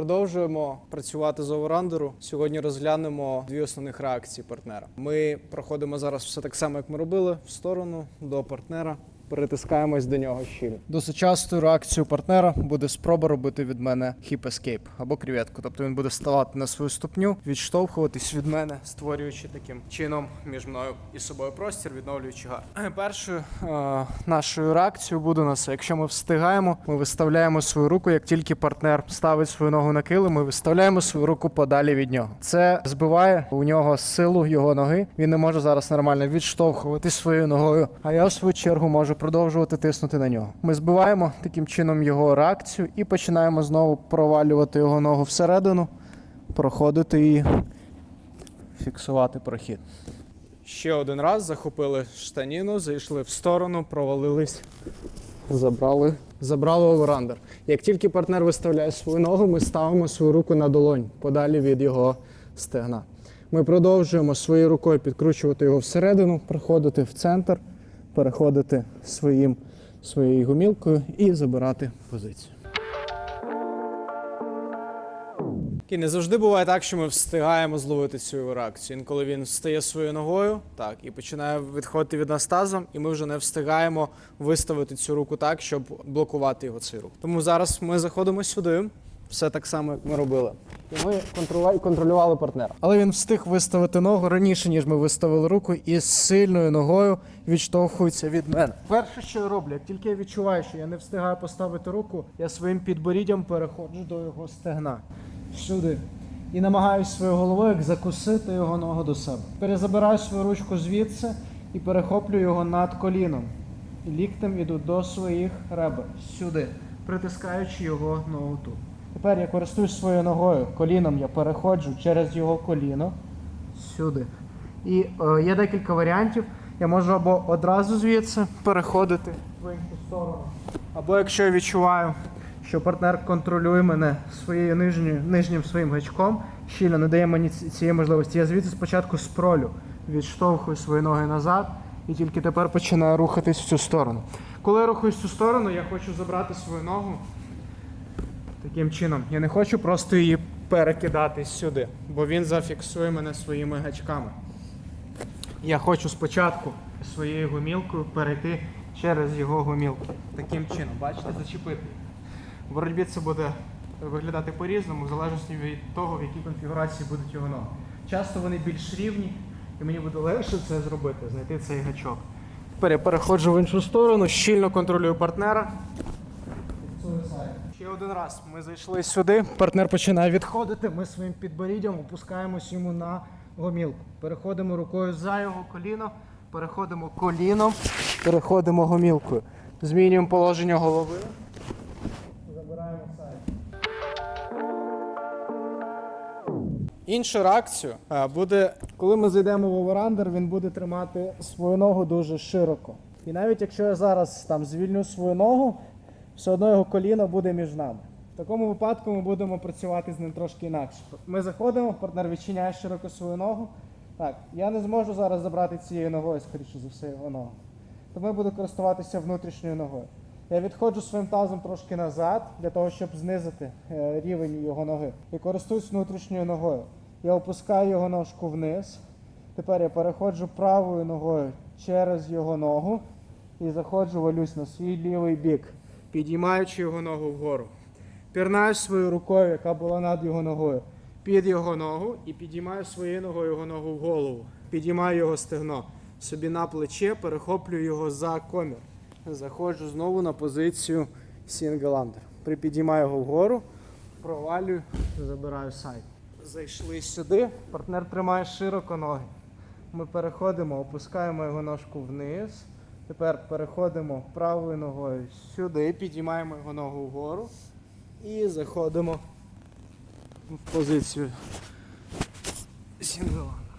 Продовжуємо працювати з оверандеру. Сьогодні розглянемо дві основних реакції партнера. Ми проходимо зараз все так само, як ми робили, в сторону до партнера. Перетискаємось до нього щільно. Досить частою реакцією партнера буде спроба робити від мене hip escape або креветку. Тобто він буде ставати на свою ступню, відштовхуватись від мене, створюючи таким чином між мною і собою простір, відновлюючи гар. Е, Першою е, нашою реакцією буде на це. Якщо ми встигаємо, ми виставляємо свою руку. Як тільки партнер ставить свою ногу на килим, ми виставляємо свою руку подалі від нього. Це збиває у нього силу його ноги. Він не може зараз нормально відштовхувати своєю ногою. А я в свою чергу можу продовжувати тиснути на нього. Ми збиваємо таким чином його реакцію і починаємо знову провалювати його ногу всередину, проходити і фіксувати прохід. Ще один раз захопили штаніну, зайшли в сторону, провалились, забрали, забрали оверандер. Як тільки партнер виставляє свою ногу, ми ставимо свою руку на долонь подалі від його стегна. Ми продовжуємо своєю рукою підкручувати його всередину, проходити в центр, переходити своїм, своєю гумілкою і забирати позицію. І не завжди буває так, що ми встигаємо зловити цю реакцію. Інколи він стає своєю ногою, так, і починає відходити від нас тазом, і ми вже не встигаємо виставити цю руку так, щоб блокувати його цей рух. Тому зараз ми заходимо сюди, все так само, як ми робили. І ми контролювали, контролювали партнера. Але він встиг виставити ногу раніше, ніж ми виставили руку, і з сильною ногою відштовхується від мене. Перше, що я роблю, як тільки я відчуваю, що я не встигаю поставити руку, я своїм підборіддям переходжу до його стегна сюди. І намагаюся своєю головою як закусити його ногу до себе. Перезабираю свою ручку звідси і перехоплю його над коліном. І ліктем іду до своїх ребер сюди, притискаючи його ногу тут. Тепер я користуюсь своєю ногою. Коліном я переходжу через його коліно сюди. І е, є декілька варіантів. Я можу або одразу звідси переходити в іншу сторону, або якщо я відчуваю, що партнер контролює мене своєю нижньою, нижнім своїм гачком, щільно не дає мені цієї можливості. Я звідси спочатку спролю, відштовхую свої ноги назад і тільки тепер починаю рухатись в цю сторону. Коли я рухаюсь в цю сторону, я хочу забрати свою ногу таким чином. Я не хочу просто її перекидати сюди, бо він зафіксує мене своїми гачками. Я хочу спочатку своєю гумілкою перейти через його гумілку. Таким чином, бачите, зачепити. В боротьбі це буде виглядати по-різному, в залежності від того, в якій конфігурації будуть його ноги. Часто вони більш рівні, і мені буде легше це зробити, знайти цей гачок. Тепер я переходжу в іншу сторону, щільно контролюю партнера. Ще один раз ми зайшли сюди, партнер починає відходити. Ми своїм підборіддям опускаємось йому на гомілку. Переходимо рукою за його коліно, переходимо коліном, переходимо гомілкою. Змінюємо положення голови. Забираємо сайт. Іншу реакцію е, буде, коли ми зайдемо в оверандер, він буде тримати свою ногу дуже широко. І навіть якщо я зараз там звільню свою ногу, все одно його коліно буде між нами. В такому випадку ми будемо працювати з ним трошки інакше. Ми заходимо, партнер відчиняє широко свою ногу. Так, я не зможу зараз забрати цією ногою, скоріше за все, його ногу. Тому я буду користуватися внутрішньою ногою. Я відходжу своїм тазом трошки назад, для того, щоб знизити е, рівень його ноги. І користуюсь внутрішньою ногою. Я опускаю його ножку вниз. Тепер я переходжу правою ногою через його ногу і заходжу, валюсь на свій лівий бік, підіймаючи його ногу вгору. Пірнаю свою рукою, яка була над його ногою, під його ногу і підіймаю своєю ногою його ногу в голову. Підіймаю його стегно собі на плече, перехоплюю його за комір. Заходжу знову на позицію сінгеландер. Припідіймаю його вгору, провалюю, забираю сайд. Зайшли сюди, партнер тримає широко ноги. Ми переходимо, опускаємо його ножку вниз. Тепер переходимо правою ногою сюди, підіймаємо його ногу вгору і заходимо в позицію сінгеландер.